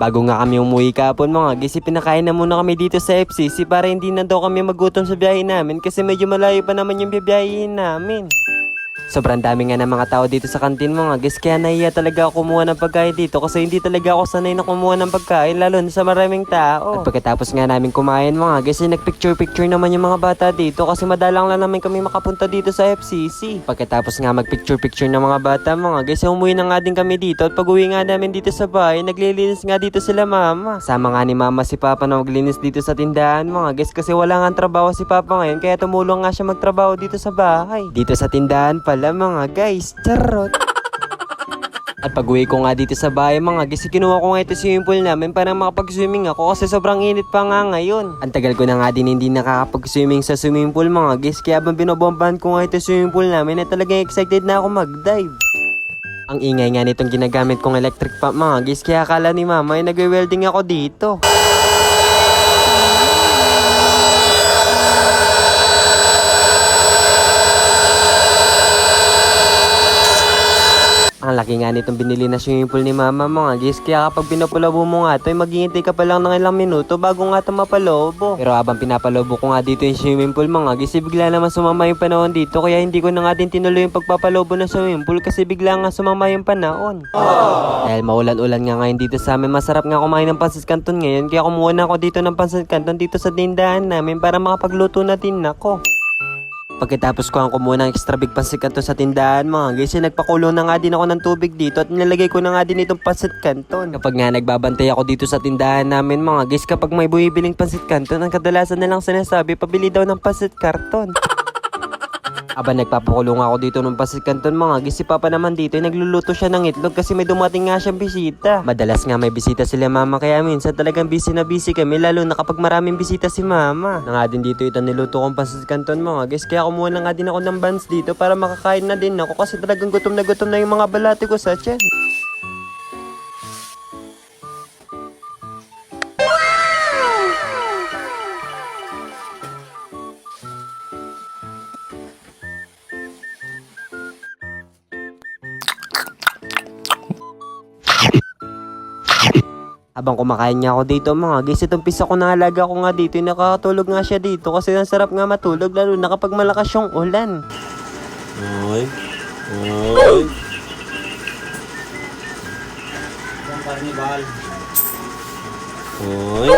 Bago nga kami umuwi kapon mga guys, pinakain na muna kami dito sa FCC para hindi na daw kami magutom sa biyahe namin kasi medyo malayo pa naman yung biyahein namin. Sobrang dami nga ng mga tao dito sa kantin mga guys kaya nahiya talaga ako kumuha ng pagkain dito kasi hindi talaga ako sanay na kumuha ng pagkain lalo na sa maraming tao. At pagkatapos nga namin kumain mga guys ay nagpicture-picture naman yung mga bata dito kasi madalang lang namin kami makapunta dito sa FCC. Pagkatapos nga magpicture-picture ng mga bata mga guys ay umuwi na nga din kami dito at pag uwi nga namin dito sa bahay naglilinis nga dito sila mama. Sama nga ni mama si papa na maglinis dito sa tindahan mga guys kasi wala nga trabaho si papa ngayon kaya tumulong nga siya magtrabaho dito sa bahay. Dito sa tindahan pala mga guys. Charot. At pag uwi ko nga dito sa bahay mga guys, kinuha ko nga ito swimming pool namin para makapag-swimming ako kasi sobrang init pa nga ngayon. Ang tagal ko na nga din hindi nakakapag-swimming sa swimming pool mga guys, kaya habang binobombahan ko nga ito swimming pool namin, ay talagang excited na ako mag-dive. Ang ingay nga nitong ginagamit kong electric pump mga guys, kaya akala ni mama ay nag-welding ako dito. Ang laki nga nitong binili na swimming pool ni mama mga guys. Kaya kapag pinapalobo mo nga ito, ay maghihintay ka pa lang ng ilang minuto bago nga ito mapalobo. Pero habang pinapalobo ko nga dito yung swimming pool mga guys, eh, bigla naman sumama yung panahon dito. Kaya hindi ko na nga din tinuloy yung pagpapalobo ng swimming pool kasi bigla nga sumama yung panahon. Dahil maulan-ulan nga ngayon dito sa amin, masarap nga kumain ng pansit canton ngayon. Kaya kumuha na ako dito ng pansit canton dito sa tindahan namin para makapagluto na din ako. Pagkatapos ko ang kumuha ng extra big pansit canton sa tindahan mga guys, eh, nagpakulo na nga din ako ng tubig dito at nilagay ko na nga din itong pansit canton. Kapag nga nagbabantay ako dito sa tindahan namin mga guys, kapag may bumibiling pansit canton, ang kadalasan na lang sinasabi, pabili daw ng pansit karton. Aba nagpapakulong ako dito ng pansit canton mga guys, si Papa naman dito ay nagluluto siya ng itlog kasi may dumating nga siyang bisita. Madalas nga may bisita sila mama kaya minsan talagang busy na busy kami lalo na kapag maraming bisita si mama. Na nga din dito ito niluto kong pansit canton mga guys, kaya kumuha na nga din ako ng buns dito para makakain na din ako kasi talagang gutom na gutom na yung mga balati ko sa tiyan. Habang kumakain niya ako dito mga guys, itong pisa ko na alaga ko nga dito, nakakatulog nga siya dito kasi ang sarap nga matulog lalo na kapag malakas yung ulan. Oy. Oy. Oy.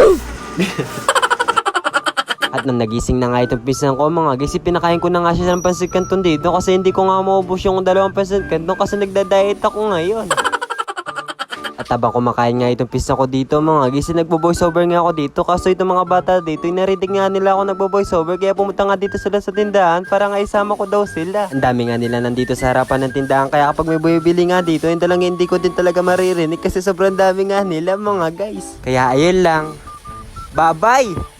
At nang nagising na nga itong pisang ko mga guys, pinakain ko na nga siya ng pansit canton dito kasi hindi ko nga maubos yung dalawang pansit canton kasi nagda-diet ako ngayon. Habang kumakain nga itong pisa ko dito mga guys, nagbo-voice over nga ako dito kasi itong mga bata dito, inarinig nga nila ako nagbo-voice over kaya pumunta nga dito sila sa tindahan para nga isama ko daw sila. Ang dami nga nila nandito sa harapan ng tindahan kaya kapag may bumibili nga dito, hindi lang hindi ko din talaga maririnig kasi sobrang dami nga nila mga guys. Kaya ayun lang. Bye-bye!